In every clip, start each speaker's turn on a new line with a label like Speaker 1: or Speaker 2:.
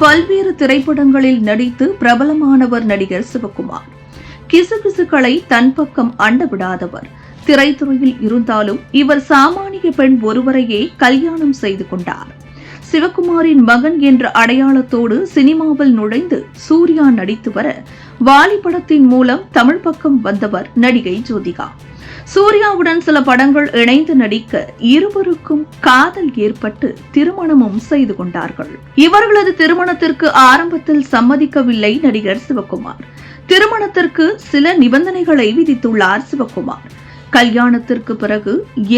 Speaker 1: பல்வேறு திரைப்படங்களில் நடித்து பிரபலமானவர் நடிகர் சிவகுமார். கிசுகிசுக்களை தன் பக்கம் அண்ட விடாதவர் திரைத்துறையில் இருந்தாலும் இவர் சாமானிய பெண் ஒருவரையே கல்யாணம் செய்து கொண்டார். சிவகுமாரின் மகன் என்ற அடையாளத்தோடு சினிமாவில் நுழைந்து சூர்யா நடித்து வர வாலி படத்தின் மூலம் தமிழ் பக்கம் வந்தவர் நடிகை ஜோதிகா. சூர்யாவுடன் சில படங்கள் இணைந்து நடிக்க இருவருக்கும் காதல் ஏற்பட்டு திருமணமும் செய்து கொண்டார்கள். இவர்களது திருமணத்திற்கு ஆரம்பத்தில் சம்மதிக்கவில்லை நடிகர் சிவகுமார். திருமணத்திற்கு சில நிபந்தனைகளை விதித்துள்ளார் சிவகுமார். கல்யாணத்திற்கு பிறகு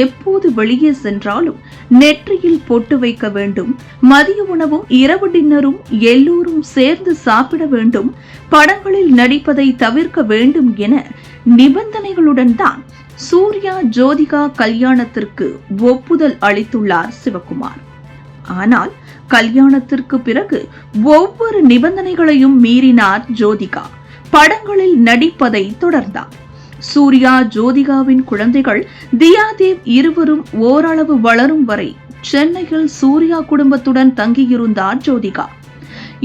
Speaker 1: எப்போது வெளியே சென்றாலும் நெற்றியில் பொட்டு வைக்க வேண்டும் மதிய உணவும் இரவு டின்னரும் எல்லோரும் சேர்ந்து சாப்பிட வேண்டும் படங்களில் நடிப்பதை தவிர்க்க வேண்டும் என நிபந்தனைகளுடன் தான் சூர்யா ஜோதிகா கல்யாணத்திற்கு ஒப்புதல் அளித்துள்ளார் சிவகுமார். ஆனால் கல்யாணத்திற்கு பிறகு ஒவ்வொரு நிபந்தனைகளையும் மீறினார் ஜோதிகா. படங்களில் நடிப்பதை தொடர்ந்தார். சூர்யா ஜோதிகாவின் குழந்தைகள் தியாதேவ் இருவரும் ஓரளவு வளரும் வரை சென்னையில் சூர்யா குடும்பத்துடன் தங்கியிருந்தார் ஜோதிகா.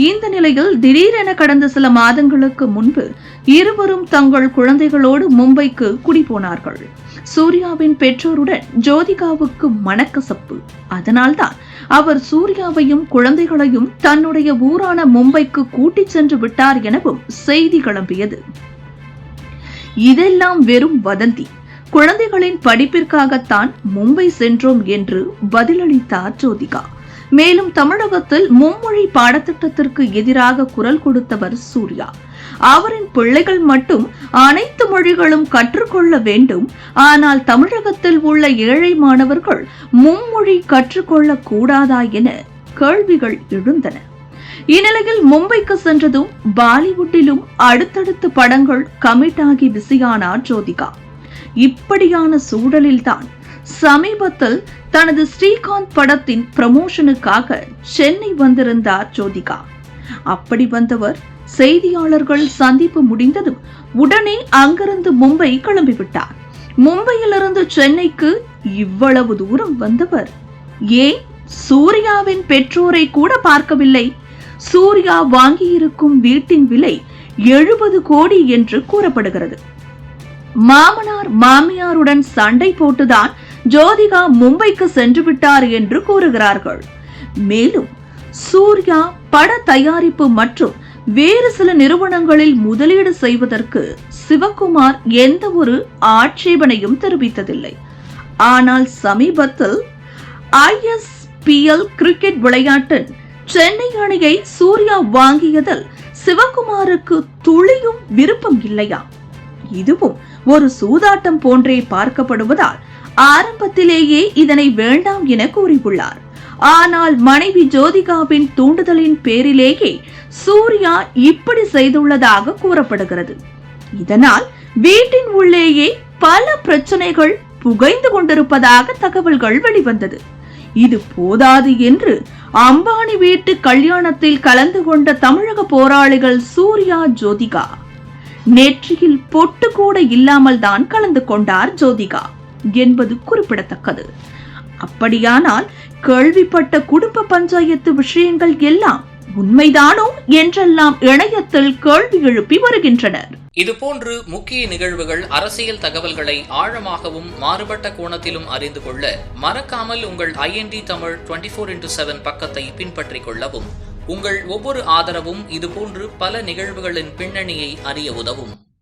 Speaker 1: இந்த நிலையில் திடீரென கடந்த சில மாதங்களுக்கு முன்பு இருவரும் தங்கள் குழந்தைகளோடு மும்பைக்கு குடிபோனார்கள். சூர்யாவின் பெற்றோருடன் ஜோதிகாவுக்கு மனக்கசப்பு. அதனால்தான் அவர் சூர்யாவையும் குழந்தைகளையும் தன்னுடைய ஊரான மும்பைக்கு கூட்டிச் சென்று விட்டார் எனவும் செய்தி கிளம்பியது. இதெல்லாம் வெறும் வதந்தி. குழந்தைகளின் படிப்பிற்காகத்தான் மும்பை சென்றோம் என்று பதிலளித்தார் ஜோதிகா. மேலும் தமிழகத்தில் மும்மொழி பாடத்திட்டத்திற்கு எதிராக குரல் கொடுத்தவர் சூர்யா. அவரின் பிள்ளைகள் மட்டும் அனைத்து மொழிகளும் கற்றுக்கொள்ள வேண்டும். ஆனால் தமிழகத்தில் உள்ள ஏழை மாணவர்கள் மும்மொழி கற்றுக்கொள்ள கூடாதா என கேள்விகள் எழுந்தன. இந்நிலையில் மும்பைக்கு சென்றதும் பாலிவுட்டிலும் அடுத்தடுத்த படங்கள் கமிட் ஆகி பிஸியானார் ஜோதிகா. இப்படியான சூழலில்தான் சமீபத்தில் தனது ஸ்ரீகாந்த் படத்தின் ப்ரமோஷனுக்காக சென்னை வந்திருந்தார் ஜோதிகா. அப்படி வந்தவர் செய்தியாளர்கள் சந்திப்பு முடிந்ததும் உடனே அங்கிருந்து மும்பை கிளம்பிவிட்டார். மும்பையிலிருந்து சென்னைக்கு இவ்வளவு தூரம் வந்தவர். ஏன்? சூர்யாவின் பெற்றோரை கூட பார்க்கவில்லை. சூர்யா வாங்கியிருக்கும் வீட்டின் விலை எழுபது கோடி என்று கூறப்படுகிறது. மாமனார் மாமியாருடன் சண்டை போட்டுதான் ஜோதிகா மும்பைக்கு சென்று விட்டார் என்று கூறுகிறார்கள். மேலும் சூர்யா பட தயாரிப்பு மற்றும் வேறு சில நிறுவனங்களில் முதலீடு செய்வதற்கு சிவகுமார் எந்த ஒரு ஆட்சேபனையும் தெரிவித்ததில்லை. ஆனால் சமீபத்தில் ஐஎஸ்பிஎல் கிரிக்கெட் விளையாட்டின் சென்னை அணியை சூர்யா வாங்கியதில் சிவகுமாருக்கு துளியும் விருப்பம் இல்லையா? இதுவும் ஒரு சூதாட்டம் போன்றே பார்க்கப்படுவதால் ஆரம்பத்திலேயே இதனை வேண்டாம் என கூறியுள்ளார். ஆனால் மனைவி ஜோதிகாவின் தூண்டுதலின் பேரிலேயே சூர்யா இப்படி செய்துள்ளதாக கூறப்படுகிறது. இதனால் வீட்டின் உள்ளேயே பல பிரச்சனைகள் புகைந்து கொண்டிருப்பதாக தகவல்கள் வெளிவந்தது. இது போதாது என்று அம்பானி வீட்டு கல்யாணத்தில் கலந்து கொண்ட தமிழக போராளிகள் சூர்யா ஜோதிகா. நெற்றியில் பொட்டு கூட இல்லாமல் தான் கலந்து கொண்டார் ஜோதிகா. என்பது குறிப்பிடத்தக்கது. அப்படியானால் கேள்விப்பட்ட குடும்ப பஞ்சாயத்து விஷயங்கள் எல்லாம் உண்மைதானோ என்றெல்லாம் இணையத்தில் கேள்வி எழுப்பி வருகின்றனர்.
Speaker 2: இதுபோன்று முக்கிய நிகழ்வுகள் அரசியல் தகவல்களை ஆழமாகவும் மாறுபட்ட கோணத்திலும் அறிந்து கொள்ள மறக்காமல் உங்கள் IND Tamil twenty four into seven பக்கத்தை பின்பற்றிக் கொள்ளவும் உங்கள் ஒவ்வொரு ஆதரவும் இதுபோன்று பல நிகழ்வுகளின் பின்னணியை அறிய உதவும்.